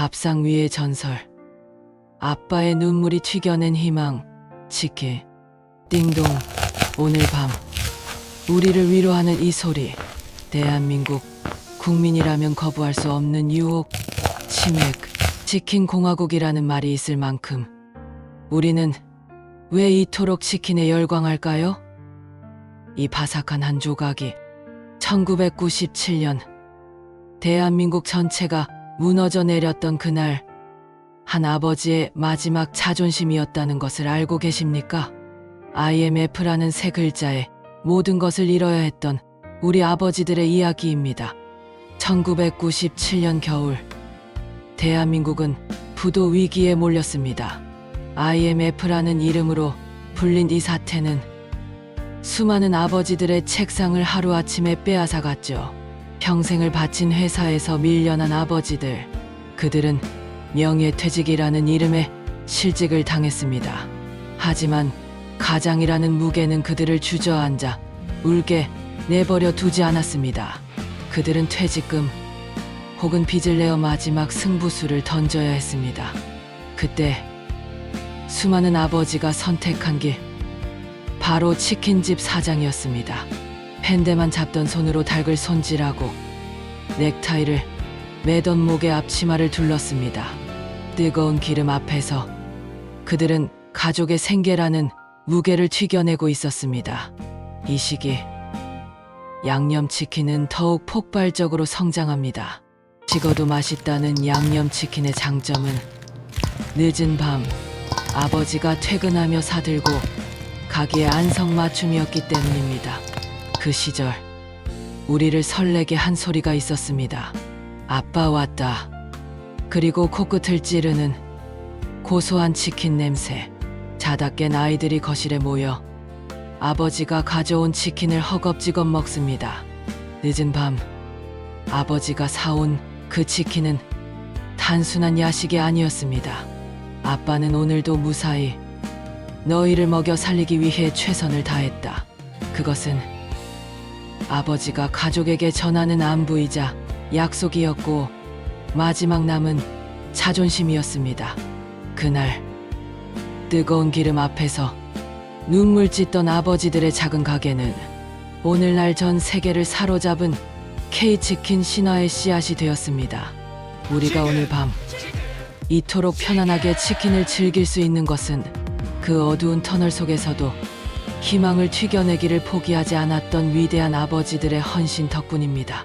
밥상 위의 전설. 아빠의 눈물이 튀겨낸 희망. 치킨. 띵동. 오늘 밤. 우리를 위로하는 이 소리. 대한민국. 국민이라면 거부할 수 없는 유혹. 치맥. 치킨 공화국이라는 말이 있을 만큼. 우리는 왜 이토록 치킨에 열광할까요? 이 바삭한 한 조각이 1997년 대한민국 전체가 무너져 내렸던 그날 한 아버지의 마지막 자존심이었다는 것을 알고 계십니까? IMF라는 세 글자에 모든 것을 잃어야 했던 우리 아버지들의 이야기입니다. 1997년 겨울 대한민국은 부도 위기에 몰렸습니다. IMF라는 이름으로 불린 이 사태는 수많은 아버지들의 책상을 하루아침에 빼앗아갔죠. 평생을 바친 회사에서 밀려난 아버지들. 그들은 명예퇴직이라는 이름의 실직을 당했습니다. 하지만 가장이라는 무게는 그들을 주저앉아 울게 내버려 두지 않았습니다. 그들은 퇴직금 혹은 빚을 내어 마지막 승부수를 던져야 했습니다. 그때 수많은 아버지가 선택한 길 바로 치킨집 사장이었습니다. 펜대만 잡던 손으로 닭을 손질하고 넥타이를 매던 목에 앞치마를 둘렀습니다. 뜨거운 기름 앞에서 그들은 가족의 생계라는 무게를 튀겨내고 있었습니다. 이 시기 양념치킨은 더욱 폭발적으로 성장합니다. 식어도 맛있다는 양념치킨의 장점은 늦은 밤 아버지가 퇴근하며 사들고 가게의 안성맞춤이었기 때문입니다. 그 시절 우리를 설레게 한 소리가 있었습니다. 아빠 왔다. 그리고 코끝을 찌르는 고소한 치킨 냄새. 자다 깬 아이들이 거실에 모여 아버지가 가져온 치킨을 허겁지겁 먹습니다. 늦은 밤 아버지가 사온 그 치킨은 단순한 야식이 아니었습니다. 아빠는 오늘도 무사히 너희를 먹여 살리기 위해 최선을 다했다. 그것은 아버지가 가족에게 전하는 안부이자 약속이었고 마지막 남은 자존심이었습니다. 그날 뜨거운 기름 앞에서 눈물 찢던 아버지들의 작은 가게는 오늘날 전 세계를 사로잡은 K치킨 신화의 씨앗이 되었습니다. 우리가 오늘 밤 이토록 편안하게 치킨을 즐길 수 있는 것은 그 어두운 터널 속에서도 희망을 튀겨내기를 포기하지 않았던 위대한 아버지들의 헌신 덕분입니다.